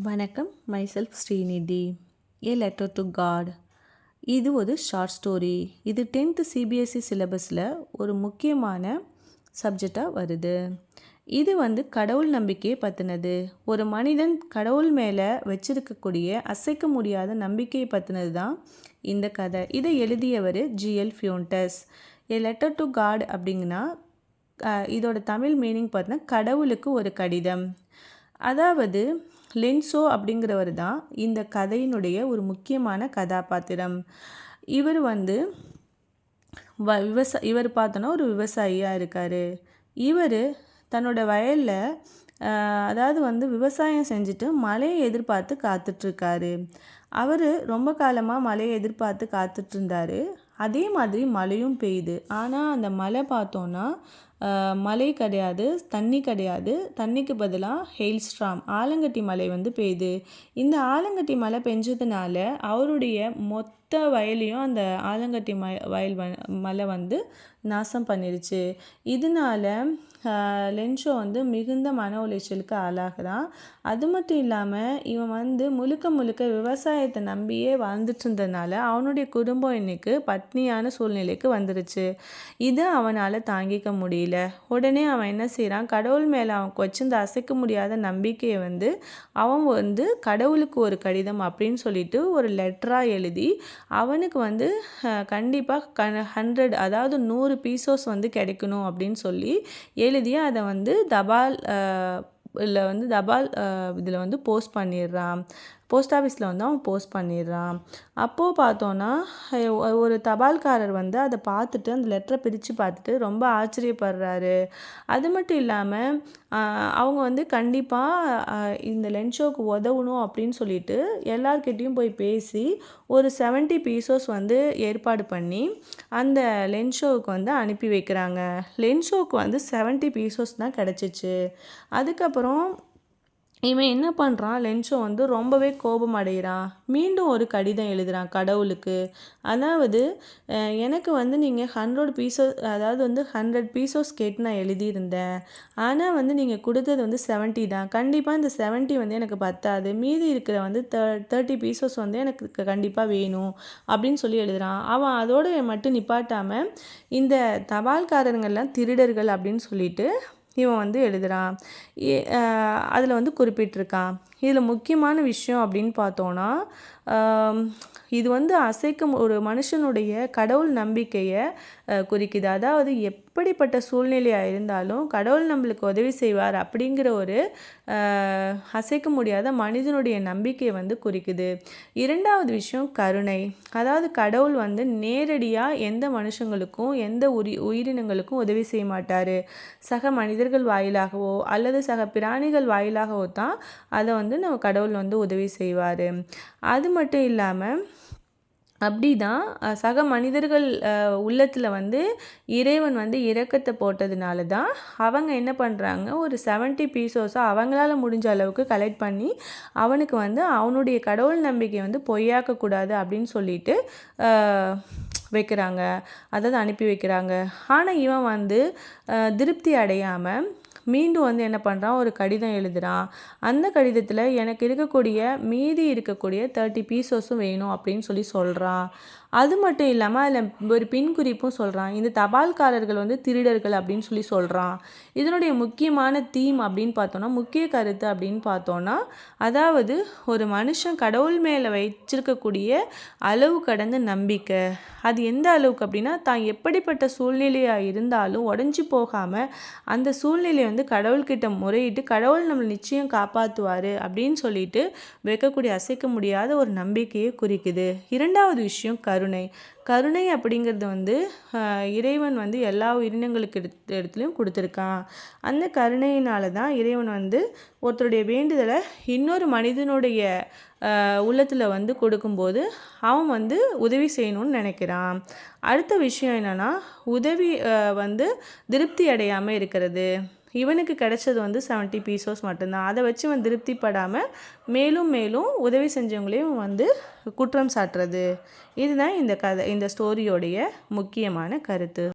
வணக்கம் myself Srinidhi. A letter to God இது ஒரு ஷார்ட் ஸ்டோரி இது டென்த்து சிபிஎஸ்சி சிலபஸில் ஒரு முக்கியமான சப்ஜெக்டாக வருது. இது வந்து கடவுள் நம்பிக்கையை பற்றினது ஒரு மனிதன் கடவுள் மேலே வச்சிருக்கக்கூடிய அசைக்க முடியாத நம்பிக்கையை பற்றினது தான் இந்த கதை. இதை எழுதியவர் G L Fuentes a letter to God அப்படிங்கன்னா இதோட தமிழ் மீனிங் பார்த்தீங்கன்னா கடவுளுக்கு ஒரு கடிதம். அதாவது லென்சோ அப்படிங்கிறவர் தான் இந்த கதையினுடைய ஒரு முக்கியமான கதாபாத்திரம். இவர் வந்து வ விவசாய இவர் பார்த்தோன்னா ஒரு விவசாயியாக இருக்கார். இவர் தன்னோட வயலில் அதாவது வந்து விவசாயம் செஞ்சுட்டு மழையை எதிர்பார்த்து காத்துட்ருக்காரு. அவர் ரொம்ப காலமாக மழையை எதிர்பார்த்து காத்துட்ருந்தாரு. அதே மாதிரி மழையும் பெய்யுது. ஆனால் அந்த மழை பார்த்தோன்னா மழை கிடையாது தண்ணி கிடையாது. தண்ணிக்கு பதிலாக ஹெயில்ஸ்ட்ராம் ஆலங்கட்டி மழை வந்து பெய்யுது. இந்த ஆலங்கட்டி மழை பெஞ்சதுனால அவருடைய மொத்த வயலையும் அந்த ஆலங்கட்டி ம வயல் வ மழை வந்து நாசம் பண்ணிடுச்சு இதனால லென்ஷோ வந்து மிகுந்த மன உளைச்சலுக்கு ஆளாகிறான். அது மட்டும் இல்லாமல் இவன் வந்து முழுக்க முழுக்க விவசாயத்தை நம்பியே வாழ்ந்துட்டு இருந்ததுனால அவனுடைய குடும்பம் இன்னைக்கு பத்னியான சூழ்நிலைக்கு வந்துருச்சு. இது அவனால் தாங்கிக்க முடியல. உடனே அவன் என்ன செய்கிறான் கடவுள் மேலே அவன் வச்சிருந்த அசைக்க முடியாத நம்பிக்கையை வந்து அவன் வந்து கடவுளுக்கு ஒரு கடிதம் அப்படின்னு சொல்லிட்டு ஒரு லெட்டராக எழுதி அவனுக்கு வந்து கண்டிப்பாக க ஹண்ட்ரட் அதாவது நூறு பீசோஸ் வந்து கிடைக்கணும் அப்படின்னு சொல்லி எழுதி அதை வந்து தபால் இல்லை வந்து தபால் இதில் வந்து போஸ்ட் பண்ணிடுறான். போஸ்ட் ஆஃபீஸில் வந்து அவன் போஸ்ட் பண்ணிடுறான். அப்போது பார்த்தோன்னா ஒரு தபால்காரர் வந்து அதை பார்த்துட்டு அந்த லெட்டரை பிரித்து பார்த்துட்டு ரொம்ப ஆச்சரியப்படுறாரு. அது மட்டும் இல்லாமல் அவங்க வந்து கண்டிப்பாக இந்த லென்ஷோக்கு உதவணும் அப்படின்னு சொல்லிட்டு எல்லார்கிட்டேயும் போய் பேசி ஒரு 70 பீசோஸ் வந்து ஏற்பாடு பண்ணி அந்த லென்ஷோவுக்கு வந்து அனுப்பி வைக்கிறாங்க. லென்ஷோவுக்கு வந்து 70 பீசோஸ் தான் கிடச்சிச்சு. அதுக்கப்புறம் இவன் என்ன பண்ணுறான் லென்ஷோ வந்து ரொம்பவே கோபம் அடைகிறான் மீண்டும் ஒரு கடிதம் எழுதுகிறான் கடவுளுக்கு. அதாவது எனக்கு வந்து நீங்கள் ஹண்ட்ரட் பீசஸ் அதாவது வந்து ஹண்ட்ரட் பீஸஸ் கேட்டு நான் எழுதியிருந்தேன். ஆனால் வந்து நீங்கள் கொடுத்தது வந்து 70 தான். கண்டிப்பாக இந்த 70 வந்து எனக்கு பத்தாது. மீதி இருக்கிற வந்து தேர்ட்டி பீசஸ் வந்து எனக்கு கண்டிப்பாக வேணும் அப்படின்னு சொல்லி எழுதுகிறான் அவன் அதோடு மட்டும் நிப்பாட்டாமல் இந்த தபால்காரங்கெல்லாம் திருடர்கள் அப்படின்னு சொல்லிட்டு இவன் வந்து எழுதுகிறான் அதில் வந்து குறிப்பிட்டிருக்கான். இதில் முக்கியமான விஷயம் அப்படின்னு பார்த்தோன்னா இது வந்து அசைக்கும் ஒரு மனுஷனுடைய கடவுள் நம்பிக்கையை குறிக்குது. அதாவது எப்படிப்பட்ட சூழ்நிலையாக இருந்தாலும் கடவுள் நம்மளுக்கு உதவி செய்வார் அப்படிங்கிற ஒரு அசைக்க முடியாத மனிதனுடைய நம்பிக்கையை வந்து குறிக்குது. இரண்டாவது விஷயம் கருணை. அதாவது கடவுள் வந்து நேரடியாக எந்த மனுஷங்களுக்கும் எந்த உரி உயிரினங்களுக்கும் உதவி செய்ய மாட்டார். சக மனிதர்கள் வாயிலாகவோ அல்லது சக பிராணிகள் வாயிலாகவோ தான் அதை வந்து நம்ம கடவுள் வந்து உதவி செய்வார். அது மட்டும் இல்லாமல் அப்படிதான் தான் சக மனிதர்கள் உள்ளத்தில் வந்து இறைவன் வந்து இறக்கத்தை போட்டதுனால தான் அவங்க என்ன பண்ணுறாங்க ஒரு 70 பீசோஸை அவங்களால முடிஞ்ச அளவுக்கு கலெக்ட் பண்ணி அவனுக்கு வந்து அவனுடைய கடவுள் நம்பிக்கை வந்து பொய்யாக்கக்கூடாது அப்படின்னு சொல்லிட்டு வைக்கிறாங்க. அதாவது அனுப்பி வைக்கிறாங்க. ஆனால் இவன் வந்து திருப்தி அடையாமல் மீண்டும் வந்து என்ன பண்ணுறான் ஒரு கடிதம் எழுதுகிறான் அந்த கடிதத்தில் எனக்கு இருக்கக்கூடிய மீதி இருக்கக்கூடிய தேர்ட்டி பீசஸும் வேணும் அப்படின்னு சொல்லி சொல்கிறான் அது மட்டும் இல்லாமல் அதில் ஒரு பின் குறிப்பும் சொல்கிறான் இந்த தபால்காரர்கள் வந்து திருடர்கள் அப்படின்னு சொல்லி சொல்கிறான் இதனுடைய முக்கியமான தீம் அப்படின்னு பார்த்தோன்னா முக்கிய கருத்து அப்படின்னு பார்த்தோன்னா அதாவது ஒரு மனுஷன் கடவுள் மேலே வச்சிருக்கக்கூடிய அளவு கடந்த நம்பிக்கை. அது எந்த அளவுக்கு அப்படின்னா தான் எப்படிப்பட்ட சூழ்நிலையாக இருந்தாலும் உடஞ்சி போகாமல் அந்த சூழ்நிலையை வந்து கடவுள்கிட்ட முறையிட்டு கடவுள் நம்மளை நிச்சயம் காப்பாற்றுவார் அப்படின்னு சொல்லிட்டு வைக்கக்கூடிய அசைக்க முடியாத ஒரு நம்பிக்கையை குறிக்குது. இரண்டாவது விஷயம் கருணை. கருணை அப்படிங்கிறது வந்து இறைவன் வந்து எல்லா உயிரினங்களுக்கு எடுத்து இடத்துலையும் கொடுத்துருக்கான். அந்த கருணையினால தான் இறைவன் வந்து ஒருத்தருடைய வேண்டுதலை இன்னொரு மனிதனுடைய உள்ளத்தில் வந்து கொடுக்கும்போது அவன் வந்து உதவி செய்யணும்னு நினைக்கிறான். அடுத்த விஷயம் என்னன்னா உதவி வந்து திருப்தி அடையாமல் இருக்கிறது. இவனுக்கு கிடைச்சது வந்து 70 பீசோஸ் மட்டும்தான். அதை வச்சு இவன் திருப்திப்படாமல் மேலும் மேலும் உதவி செஞ்சவங்களையும் வந்து குற்றம் சாட்டுறது. இதுதான் இந்த கதை இந்த ஸ்டோரியோடைய முக்கியமான கருத்து.